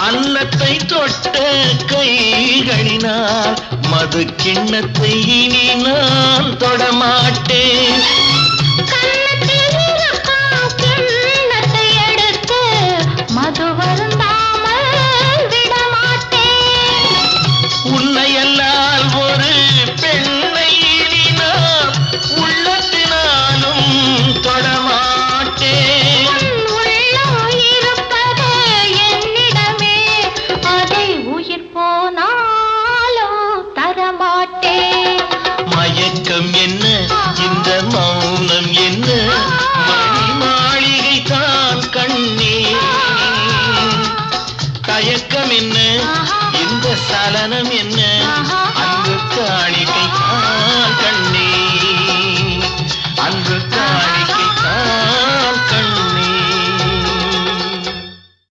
அன்னத்தை தொட்ட கைகளினால் மது கிண்ணத்தை இனி நான் தொடமாட்டேன் கன்னத்தில் இருக்கும் மயக்கம் என்ன? இந்த மௌனம் என்ன? மணி மாளிகை தான் கண்ணே. தயக்கம் என்ன? இந்த சலனம் என்ன? அன்பு காணிக்கை தான் கண்ணே. அன்பு காணி